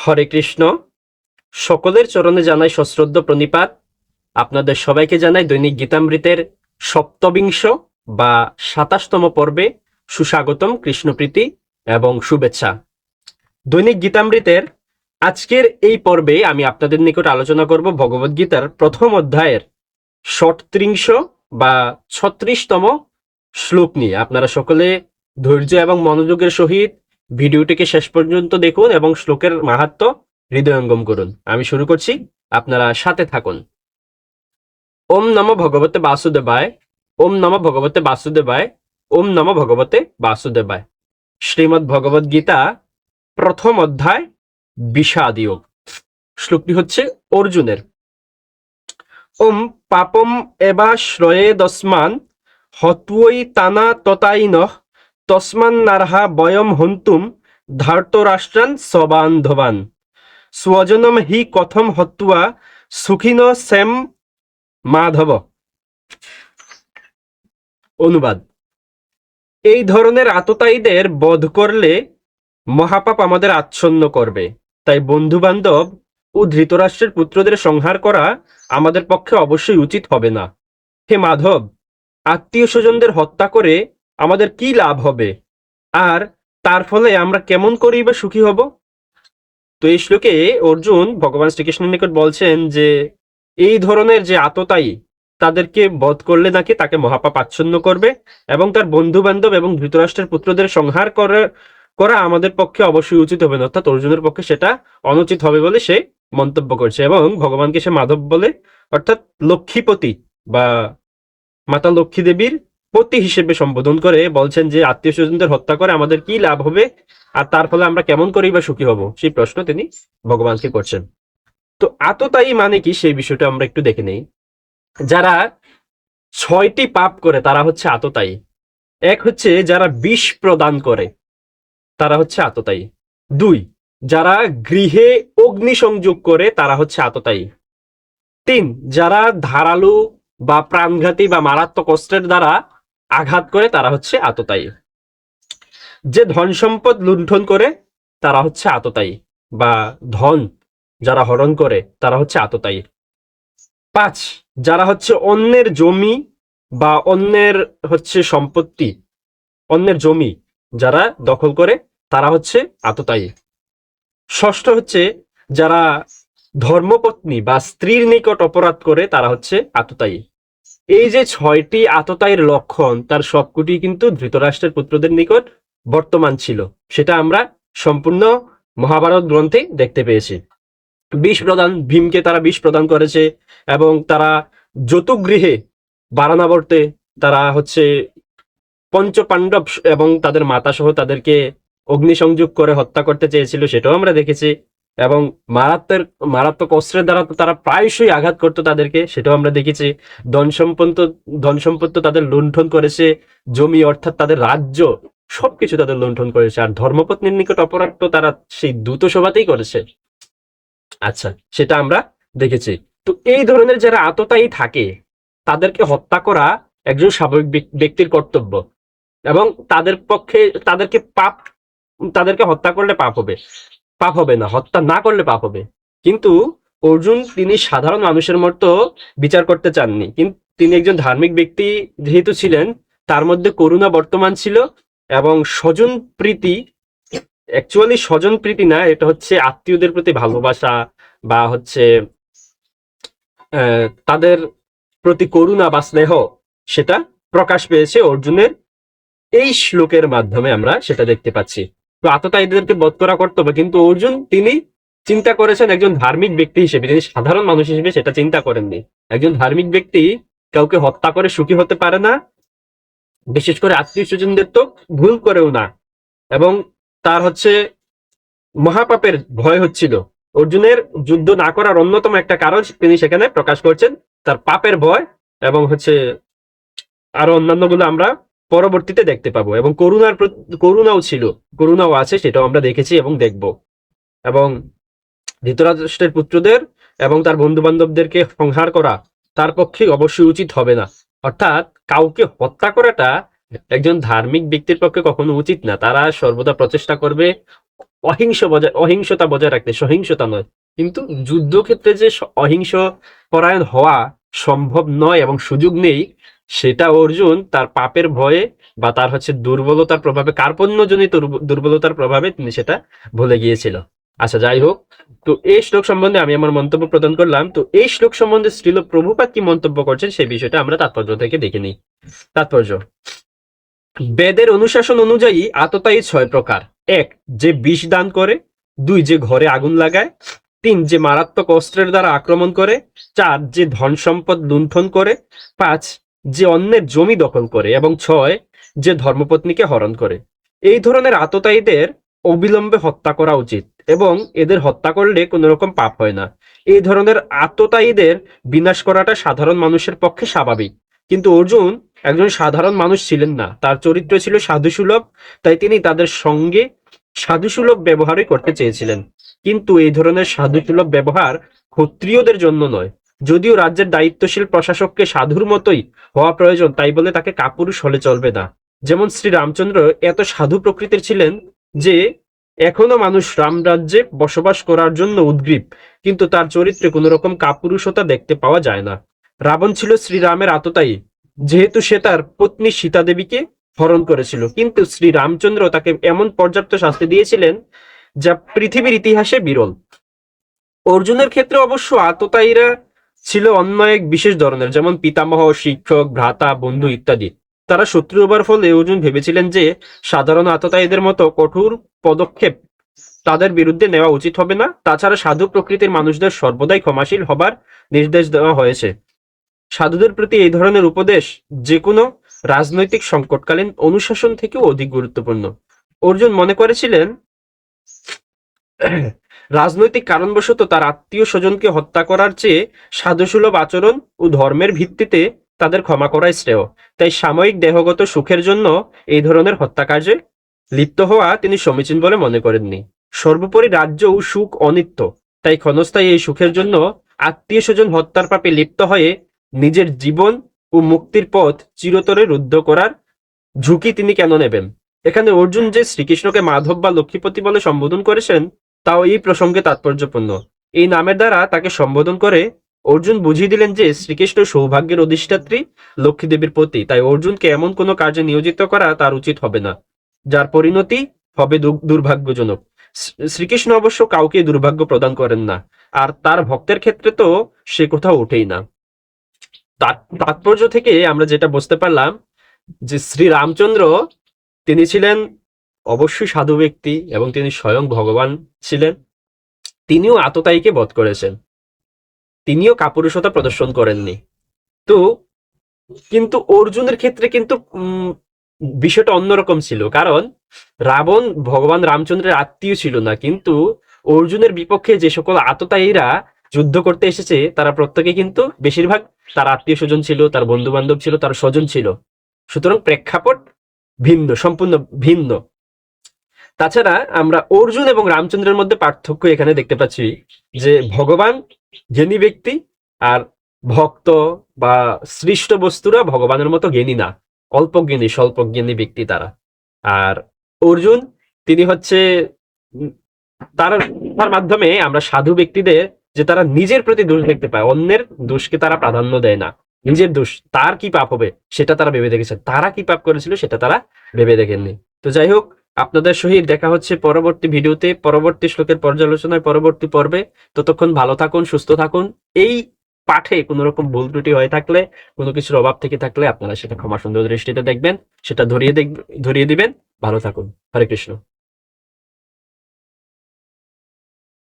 হরে কৃষ্ণ। সকলের চরণে জানাই সশ্রদ্ধ প্রণিপাত। আপনাদের সবাইকে জানাই দৈনিক গীতামৃতের সপ্তবিংশ বা সাতাশতম পর্বে সুস্বাগতম কৃষ্ণপ্রীতি এবং শুভেচ্ছা। দৈনিক গীতামৃতের আজকের এই পর্বে আমি আপনাদের নিকট আলোচনা করব ভগবদ্গীতার প্রথম অধ্যায়ের ষটত্রিংশ বা ছত্রিশতম শ্লোক নিয়ে। আপনারা সকলে ধৈর্য এবং মনোযোগের সহিত ভিডিওটিকে শেষ পর্যন্ত দেখুন এবং শ্লোকের মাহাত্ম হৃদয়ঙ্গম করুন। আমি শুরু করছি। আপনারা সাথে থাকুন। ওম নম ভগবতে বাসুদেবায়, ওম নম ভগবতে বাসুদেবায়, ওম নম ভগবতে বাসুদেবায়। শ্রীমদ্ ভগবদ গীতা প্রথম অধ্যায় বিষাদিয়োগ শ্লোকটি হচ্ছে অর্জুনের। ওম পাপম এবা শ্রয়ে দস্মান হত্বই তানা ততাইন তস্মান নারহা বয়ম হন্তুম ধার্তরাষ্ট্রান সবান্ধবান। স্বজনম হি কথম হত্বা সুখিন সেম মাধব। অনুবাদ। এই ধরনের আততায়ীদের বধ করলে মহাপাপ আমাদের আচ্ছন্ন করবে। তাই বন্ধু বান্ধব ও ধৃতরাষ্ট্রের পুত্রদের সংহার করা আমাদের পক্ষে অবশ্যই উচিত হবে না। হে মাধব, আত্মীয় স্বজনদের হত্যা করে আমাদের কি লাভ হবে? আর তার ফলে আমরা কেমন করেই বা সুখী হব? তো এই শ্লোকে অর্জুন ভগবান শ্রীকৃষ্ণের নিকট বলছেন যে, এই ধরনের যে আততায়ী, তাদেরকে বধ করলে নাকি তাকে মহাপাপ আচ্ছন্ন করবে এবং তার বন্ধু বান্ধব এবং ধৃতরাষ্ট্রের পুত্রদের সংহার করা করা আমাদের পক্ষে অবশ্যই উচিত হবে না। অর্থাৎ অর্জুনের পক্ষে সেটা অনুচিত হবে বলে সে মন্তব্য করছে এবং ভগবানকে সে মাধব বলে, অর্থাৎ লক্ষ্মীপতি বা মাতা লক্ষ্মী দেবীর পতি হিসেবে সম্বোধন করে, বলছেন যে আত্মীয় স্বজনদের হত্যা করে আমাদের কি লাভ হবে? আর তার ফলে আমরা কেমন করেই বা সুখী হব? সেই প্রশ্ন তিনি ভগবানকে করছেন। তো আততায়ী মানে কি? সেই বিষয়টা আমরা একটু দেখে নেই। যারা ছয়টি পাপ করে, তারা হচ্ছে আততায়ী। এক হচ্ছে যারা বিষ প্রদান করে, তারা হচ্ছে আততায়ী। দুই, যারা গৃহে অগ্নি সংযোগ করে, তারা হচ্ছে আততায়ী। তিন, যারা ধারালু বা প্রাণঘাতী বা মারাত্মক অস্ত্রের দ্বারা আঘাত করে তারা হচ্ছে আততায়ী। যে ধন সম্পদ লুণ্ঠন করে, তারা হচ্ছে আততায়ী। বা ধন যারা হরণ করে, তারা হচ্ছে আততায়ী। পাঁচ, যারা হচ্ছে অন্যের জমি বা অন্যের হচ্ছে সম্পত্তি, অন্যের জমি যারা দখল করে, তারা হচ্ছে আততায়ী। ষষ্ঠ হচ্ছে, যারা ধর্মপত্নী বা স্ত্রীর নিকট অপরাধ করে, তারা হচ্ছে আততায়ী। এই যে ছয়টি আততায়ের লক্ষণ, তার সবকটি কিন্তু ধৃতরাষ্ট্রের পুত্রদের নিকট বর্তমান ছিল। সেটা আমরা সম্পূর্ণ মহাভারত গ্রন্থে দেখতে পেয়েছি। বিষ প্রদান, ভীমকে তারা বিষ প্রদান করেছে এবং তারা যতুগৃহে বারানাবর্তে তারা হচ্ছে পঞ্চ পাণ্ডব এবং তাদের মাতা সহ তাদেরকে অগ্নিসংযোগ করে হত্যা করতে চেয়েছিল, সেটাও আমরা দেখেছি। এবং মারাত্মের মারাত্মক অস্ত্রের দ্বারা তারা প্রায়শই আঘাত করতো তাদেরকে, সেটাও আমরা দেখেছি। ধন সম্পদ ধন সম্পদ তো তাদের লুণ্ঠন করেছে, জমি অর্থাৎ তাদের রাজ্য, সবকিছু তাদের লুণ্ঠন করেছে। আর ধর্মপত্নীর নিকট অপরাধ তো তারা সেই দ্রুত সভাতেই করেছে। আচ্ছা সেটা আমরা দেখেছি। তো এই ধরনের যারা আততায়ী থাকে, তাদেরকে হত্যা করা একজন স্বাভাবিক ব্যক্তির কর্তব্য। এবং তাদের পক্ষে, তাদেরকে পাপ, তাদেরকে হত্যা করলে পাপ হবে। পাপ হবে না, হত্যা না করলে পাপ হবে। কিন্তু অর্জুন, তিনি সাধারণ মানুষের মতো বিচার করতে চাননি। কিন্তু তিনি একজন ধার্মিক ব্যক্তি যেহেতু ছিলেন, তার মধ্যে করুণা বর্তমান ছিল এবং স্বজন প্রীতি অ্যাকচুয়ালি স্বজন প্রীতি না, এটা হচ্ছে আত্মীয়দের প্রতি ভালোবাসা বা হচ্ছে তাদের প্রতি করুণা বা স্নেহ, সেটা প্রকাশ পেয়েছে অর্জুনের এই শ্লোকের মাধ্যমে আমরা সেটা দেখতে পাচ্ছি। আততায়ীদেরকে বধ করা কর্তব্য কিন্তু অর্জুন, তিনি চিন্তা করেছেন একজন ধার্মিক ব্যক্তি হিসেবে তিনি সাধারণ মানুষ হিসেবে সেটা চিন্তা করেননি। একজন ধার্মিক ব্যক্তি কাউকে হত্যা করে সুখী হতে পারে না, বিশেষ করে আত্মীয় স্বজনদের তো ভুল করেও না। এবং তার হচ্ছে মহাপাপের ভয় হচ্ছিল। অর্জুনের যুদ্ধ না করার অন্যতম একটা কারণ তিনি সেখানে প্রকাশ করছেন, তার পাপের ভয় এবং হচ্ছে আরও অন্যান্যগুলো আমরা পরবর্তীতে দেখতে পাবো এবং করুণার করুণাও ছিল, করুণাও আছে, সেটাও আমরা দেখেছি এবং দেখব। এবং ধৃতরাষ্ট্রের পুত্রদের এবং তার বন্ধু বান্ধবদেরকে সংহার করা তার পক্ষে অবশ্যই উচিত হবে না। অর্থাৎ কাউকে হত্যা করাটা একজন ধার্মিক ব্যক্তির পক্ষে কখনো উচিত না। তারা সর্বদা প্রচেষ্টা করবে অহিংস বজায়, অহিংসতা বজায় রাখতে, সহিংসতা নয়। কিন্তু যুদ্ধক্ষেত্রে যে অহিংস পরায়ণ হওয়া সম্ভব নয় এবং সুযোগ নেই সেটা অর্জুন তার পাপের ভয়ে বা তার হচ্ছে দুর্বলতার প্রভাবে, কার্পণ্যজনিত দুর্বলতার প্রভাবে তিনি সেটা ভুলে গিয়েছিল। আচ্ছা যাই হোক, তো এই শ্লোক সম্বন্ধে আমি আমার মন্তব্য প্রদান করলাম। তো এই শ্লোক সম্বন্ধে শ্রীল প্রভুপাত কি মন্তব্য করছেন সেই বিষয়টা আমরা তাৎপর্য থেকে দেখে নিই। তাৎপর্য, বেদের অনুশাসন অনুযায়ী আততায়ী ছয় প্রকার। এক, যে বিষ দান করে, দুই, যে ঘরে আগুন লাগায়, তিন, যে মারাত্মক অস্ত্রের দ্বারা আক্রমণ করে, চার, যে ধন সম্পদ লুণ্ঠন করে, পাঁচ যে অন্যের জমি দখল করে এবং ছয়, যে ধর্মপত্নীকে হরণ করে। এই ধরনের আততায়ীদের অবিলম্বে হত্যা করা উচিত এবং এদের হত্যা করলে কোনো রকম পাপ হয় না। এই ধরনের আততায়ীদের বিনাশ করাটা সাধারণ মানুষের পক্ষে স্বাভাবিক। কিন্তু অর্জুন একজন সাধারণ মানুষ ছিলেন না। তার চরিত্র ছিল সাধুসুলভ, তাই তিনি তাদের সঙ্গে সাধুসুলভ ব্যবহারই করতে চেয়েছিলেন। কিন্তু এই ধরনের সাধুসুলভ ব্যবহার ক্ষত্রিয়দের জন্য নয় যদিও রাজ্যের দায়িত্বশীল প্রশাসককে সাধুর মতোই হওয়া প্রয়োজন, তাই বলে তাকে কাপুরুষ হলে চলবে না। যেমন শ্রী রামচন্দ্র এত সাধু প্রকৃতির ছিলেন যে, এখনও মানুষ রাম রাজ্যে বসবাস করার জন্য উদ্গ্রীব, কিন্তু তার চরিত্রে কোনো রকম কাপুরুষতা দেখতে পাওয়া যায় না। রাবণ ছিল শ্রীরামের আততায়ী, যেহেতু সে তার পত্নী সীতা দেবীকে হরণ করেছিল, কিন্তু শ্রী রামচন্দ্র তাকে এমন পর্যাপ্ত শাস্তি দিয়েছিলেন যা পৃথিবীর ইতিহাসে বিরল। অর্জুনের ক্ষেত্রে অবশ্য আততায়ীরা ছিল অন্য এক বিশেষ ধরনের, যেমন পিতামহ, শিক্ষক, ভ্রাতা, বন্ধু ইত্যাদি। তারা শত্রু হবার ফলে অর্জুন ভেবেছিলেন যে সাধারণ আততায়ীদের মতো কঠোর পদক্ষেপ তাদের বিরুদ্ধে নেওয়া উচিত হবে না। তাছাড়া সাধু প্রকৃতির মানুষদের সর্বদাই ক্ষমাশীল হবার নির্দেশ দেওয়া হয়েছে। সাধুদের প্রতি এই ধরনের উপদেশ যে কোনো রাজনৈতিক সংকটকালীন অনুশাসন থেকেও অধিক গুরুত্বপূর্ণ। অর্জুন মনে করেছিলেন রাজনৈতিক কারণবশত তার আত্মীয় স্বজনকে হত্যা করার চেয়ে সাধুসুলভ আচরণ ও ধর্মের ভিত্তিতে তাদের ক্ষমা করাই শ্রেয়। তাই সাময়িক দেহগত সুখের জন্য এই ধরনের হত্যাকার্যে লিপ্ত হওয়া তিনি সমীচীন বলে মনে করেননি। সর্বোপরি রাজ্য ও সুখ অনিত্য। তাই ক্ষণস্থায়ী এই সুখের জন্য আত্মীয় স্বজন হত্যার পাপে লিপ্ত হয়ে নিজের জীবন ও মুক্তির পথ চিরতরে রুদ্ধ করার ঝুঁকি তিনি কেন নেবেন? এখানে অর্জুন যে শ্রীকৃষ্ণকে মাধব বা লক্ষ্মীপতি বলে সম্বোধন করেছেন তাও এই প্রসঙ্গে তাৎপর্যপূর্ণ। এই নামের দ্বারা তাকে সম্বোধন করে অর্জুন বুঝিয়ে দিলেন যে শ্রীকৃষ্ণ সৌভাগ্যের অধিষ্ঠাত্রী লক্ষ্মী দেবীর প্রতি তাই অর্জুনকে এমন কোনো কাজে নিয়োজিত করা তার উচিত হবে না। যার পরিণতি হবে দুর্ভাগ্যজনক। শ্রীকৃষ্ণ অবশ্য কাউকে দুর্ভাগ্য প্রদান করেন না, আর তার ভক্তের ক্ষেত্রে তো সে কোথাও ওঠেই না। তাৎপর্য থেকে আমরা যেটা বুঝতে পারলাম যে শ্রী রামচন্দ্র তিনি ছিলেন অবশ্যই সাধু ব্যক্তি এবং তিনি স্বয়ং ভগবান ছিলেন। তিনিও আততায়ীকে বধ করেছেন। তিনিও কাপুরুষতা প্রদর্শন করেননি। তো কিন্তু অর্জুনের ক্ষেত্রে কিন্তু বিষয়টা অন্যরকম ছিল। কারণ রাবণ, ভগবান রামচন্দ্রের আত্মীয় ছিল না। কিন্তু অর্জুনের বিপক্ষে যে সকল আততায়ীরা যুদ্ধ করতে এসেছে, তারা প্রত্যেকে কিন্তু বেশিরভাগ তার আত্মীয় স্বজন ছিল, তার বন্ধু বান্ধব ছিল, তার স্বজন ছিল। সুতরাং প্রেক্ষাপট ভিন্ন, সম্পূর্ণ ভিন্ন। তাছাড়া আমরা অর্জুন এবং রামচন্দ্রের মধ্যে পার্থক্য এখানে দেখতে পাচ্ছি যে ভগবান জ্ঞানী ব্যক্তি আর ভক্ত বা সৃষ্ট বস্তুরা ভগবানের মতো জ্ঞানী না অল্প জ্ঞানী স্বল্প জ্ঞানী ব্যক্তি তারা। আর অর্জুন, তিনি হচ্ছে তার তার মাধ্যমে আমরা সাধু ব্যক্তিদের যে তারা নিজের প্রতি দোষ দেখতে পায়, অন্যের দোষকে তারা প্রাধান্য দেয় না। নিজের দোষ, তার কি পাপ হবে সেটা তারা ভেবে দেখেছে। তারা কি পাপ করেছিল সেটা তারা ভেবে দেখেননি। তো যাই হোক আপনাদের সহিত দেখা হচ্ছে পরবর্তী ভিডিওতে, পরবর্তী শ্লোকের পর্যালোচনায়, পরবর্তী পর্বে। ততক্ষণ ভালো থাকুন, সুস্থ থাকুন। এই পাঠে কোনো রকম ভুল ত্রুটি হয়ে থাকলে, কোনো কিছুর অভাব থেকে থাকলে আপনারা সেটা ক্ষমা সুন্দর দৃষ্টিতে দেখবেন, সেটা ধরিয়ে দেখ, ধরিয়ে দিবেন। ভালো থাকুন। হরে কৃষ্ণ।